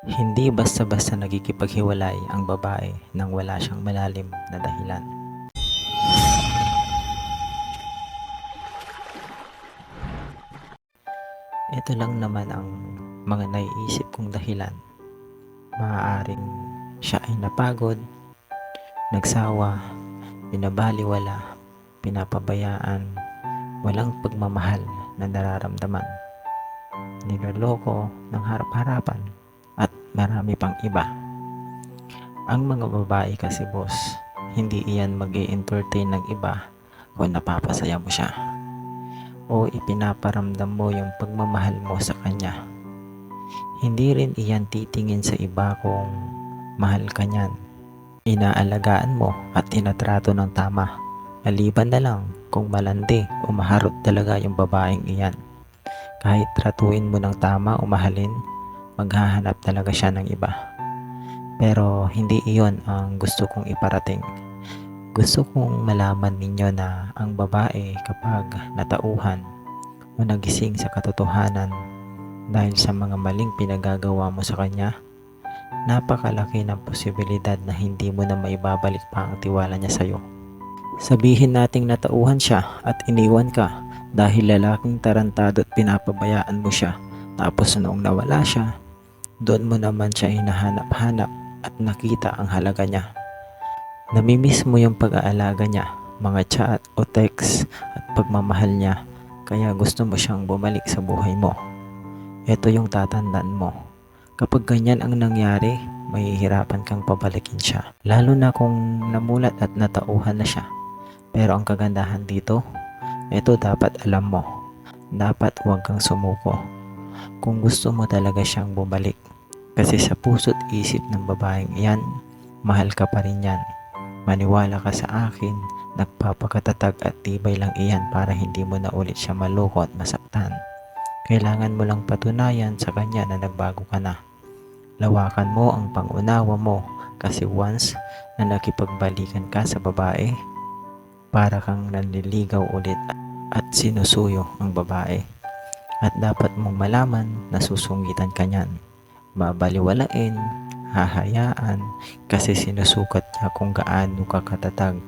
Hindi basta-basta nagkikipaghiwalay ang babae nang wala siyang malalim na dahilan. Ito lang naman ang mga naiisip kong dahilan. Maaaring siya ay napagod, nagsawa, binabaliwala, pinapabayaan, walang pagmamahal na nararamdaman. Niloloko ng harap-harapan marami pang iba. Ang mga babae kasi boss, hindi iyan mag entertain ng iba kung napapasaya mo siya o ipinaparamdam mo yung pagmamahal mo sa kanya. Hindi rin iyan titingin sa iba kung mahal ka niyan. Inaalagaan mo at tinatrato ng tama. Maliban na lang kung malandi o maharot talaga yung babaeng iyan. Kahit tratuin mo ng tama o mahalin, maghahanap talaga siya ng iba. Pero hindi iyon ang gusto kong iparating. Gusto kong malaman ninyo na ang babae kapag natauhan o nagising sa katotohanan dahil sa mga maling pinagagawa mo sa kanya, napakalaki ng posibilidad na hindi mo na maibabalik pa ang tiwala niya sa'yo. Sabihin nating natauhan siya at iniwan ka dahil lalaking tarantado at pinapabayaan mo siya. Tapos noong nawala siya, doon mo naman siya hinahanap-hanap at nakita ang halaga niya. Namimiss mo yung pag-aalaga niya, mga chat o text at pagmamahal niya kaya gusto mo siyang bumalik sa buhay mo. Ito yung tatandaan mo. Kapag ganyan ang nangyari, mahihirapan kang pabalikin siya. Lalo na kung namulat at natauhan na siya. Pero ang kagandahan dito, ito dapat alam mo. Dapat huwag kang sumuko. Kung gusto mo talaga siyang bumalik. Kasi sa puso't isip ng babaeng iyan, mahal ka pa rin yan. Maniwala ka sa akin, nagpapakatatag at tibay lang iyan para hindi mo na ulit siya maloko at masaktan. Kailangan mo lang patunayan sa kanya na nagbago ka na. Lawakan mo ang pangunawa mo kasi once na nakipagbalikan ka sa babae, para kang nanliligaw ulit at sinusuyo ang babae. At dapat mong malaman na susungitan ka niyan. Babaliwalain, hahayaan kasi sinusukat niya kung gaano ka katatag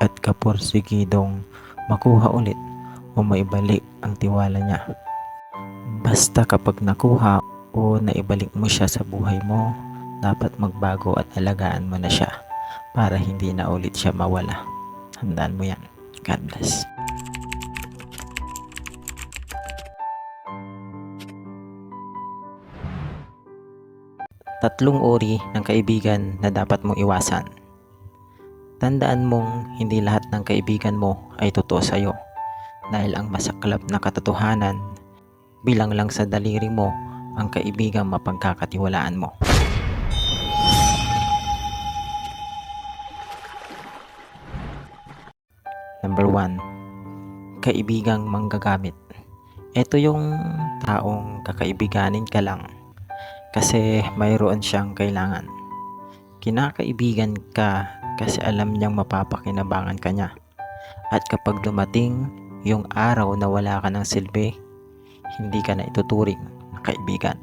at, at kapursigidong makuha ulit o maibalik ang tiwala niya. Basta kapag nakuha o naibalik mo siya sa buhay mo, dapat magbago at alagaan mo na siya para hindi na ulit siya mawala. Handaan mo yan. God bless. Tatlong uri ng kaibigan na dapat mong iwasan. Tandaan mong hindi lahat ng kaibigan mo ay totoo sa'yo dahil ang masaklap na katotohanan bilang lang sa daliri mo ang kaibigang mapagkakatiwalaan mo. Number 1. Kaibigang manggagamit. Ito yung taong kakaibiganin ka lang kasi mayroon siyang kailangan. Kinakaibigan ka kasi alam niyang mapapakinabangan ka niya. At kapag dumating yung araw na wala ka ng silbi, hindi ka na ituturing na kaibigan.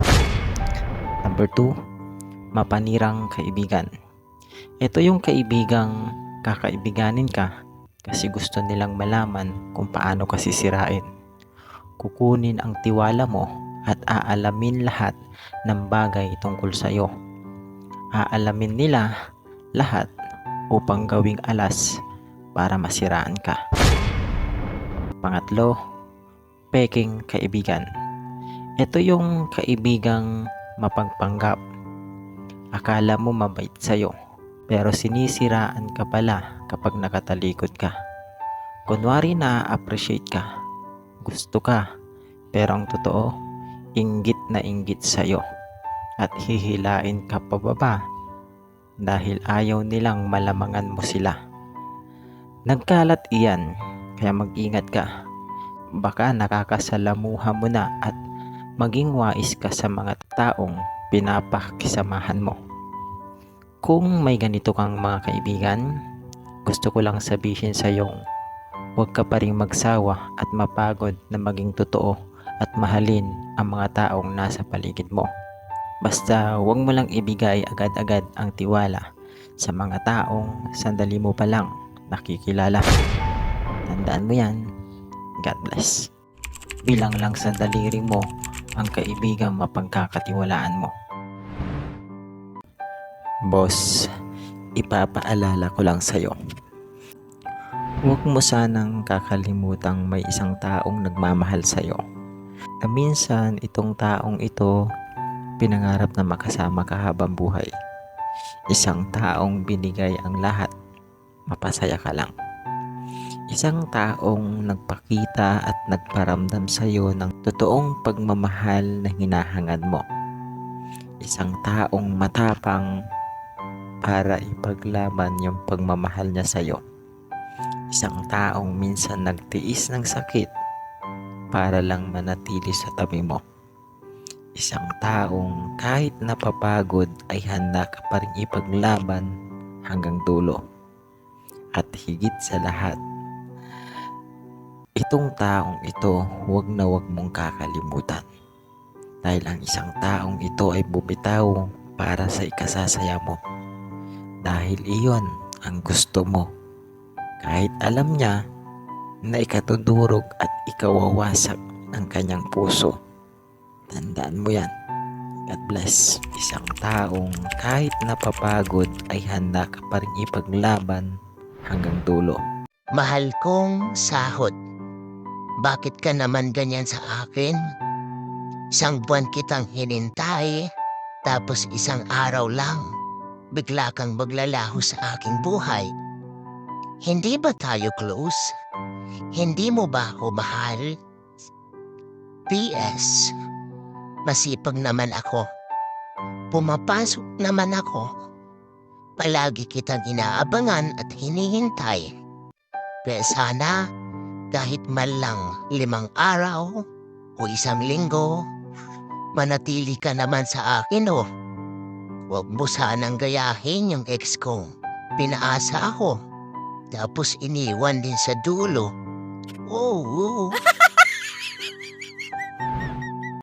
Number 2, mapanirang kaibigan. Ito yung kaibigang kakaibiganin ka kasi gusto nilang malaman kung paano ka sisirain. Kukunin ang tiwala mo at aalamin lahat ng bagay tungkol sa iyo. Aalamin nila lahat upang gawing alas para masiraan ka. Pangatlo, peking kaibigan. Ito yung kaibigang mapagpanggap. Akala mo mabait sa'yo, pero sinisiraan ka pala kapag nakatalikod ka. Kunwari na appreciate ka, gusto ka, pero ang totoo, inggit na inggit sa'yo at hihilain ka pababa dahil ayaw nilang malamangan mo sila. Nagkalat iyan, kaya mag-ingat ka. Baka nakakasalamuha mo na at maging wais ka sa mga taong pinapakisamahan mo. Kung may ganito kang mga kaibigan, gusto ko lang sabihin sa iyong huwag ka pa rin magsawa at mapagod na maging totoo at mahalin ang mga taong nasa paligid mo. Basta huwag mo lang ibigay agad-agad ang tiwala sa mga taong sandali mo pa lang nakikilala. Tandaan mo yan. God bless. Bilang lang sa daliri mo ang kaibigang mapagkakatiwalaan mo. Boss, ipapaalala ko lang sa'yo. Huwag mo sanang kakalimutang may isang taong nagmamahal sa'yo. Na minsan itong taong ito pinangarap na makasama ka habang buhay. Isang taong binigay ang lahat, mapasaya ka lang. Isang taong nagpakita at nagparamdam sa iyo ng totoong pagmamahal na hinahangad mo. Isang taong matapang para ipaglaban yung pagmamahal niya sa iyo. Isang taong minsan nagtiis ng sakit para lang manatili sa tabi mo. Isang taong kahit napapagod ay handa ka pa rin ipaglaban hanggang dulo. At higit sa lahat, itong taong ito huwag na huwag mong kakalimutan. Dahil ang isang taong ito ay bumitaw para sa ikasasaya mo. Dahil iyon ang gusto mo. Kahit alam niya na ikatudurog at ikawawasak ang kanyang puso. Tandaan mo yan. God bless. Isang taong kahit napapagod ay handa ka pa rin ipaglaban hanggang dulo. Mahal kong sahod. Bakit ka naman ganyan sa akin? Isang buwan kitang hinintay, tapos isang araw lang, bigla kang maglalaho sa aking buhay. Hindi ba tayo close? Hindi mo ba ako mahal? P.S. Masipag naman ako. Pumapasok naman ako. Palagi kitang inaabangan at hinihintay. Kaya sana kahit man lang limang araw o isang linggo, manatili ka naman sa akin o. Huwag mo sanang gayahin yung ex ko. Pinaasa ako. Tapos iniwan din sa dulo. Oh, oh.